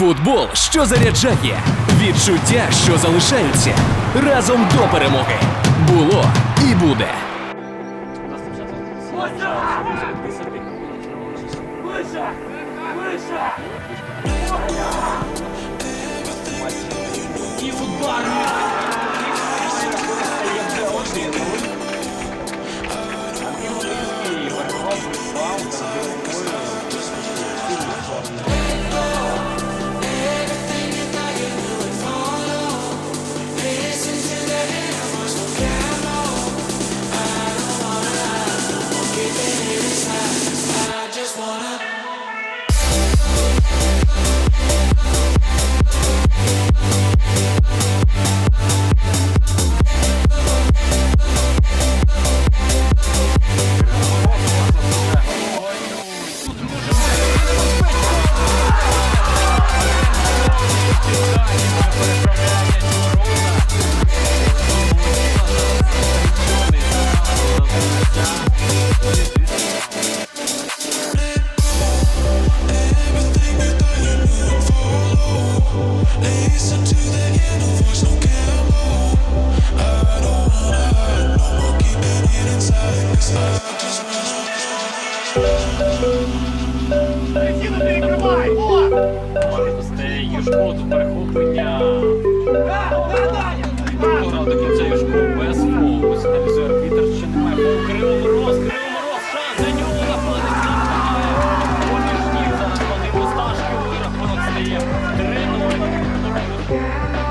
Футбол, що заряджає, відчуття, що залишаються. Разом до перемоги. Було і буде. Выше! Выше! І Stay, you should go Yeah.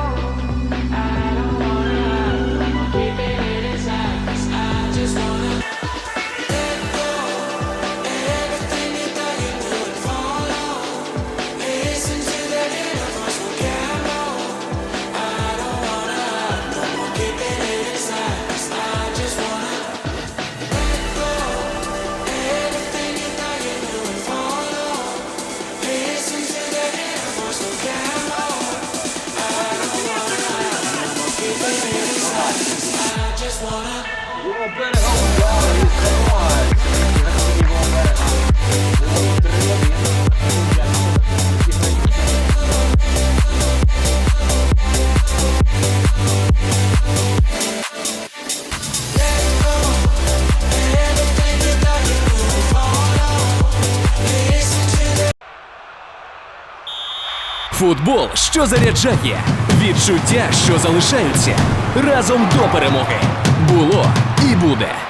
Футбол, що заряджає, відчуття, що залишаються. Разом до перемоги. Було і буде.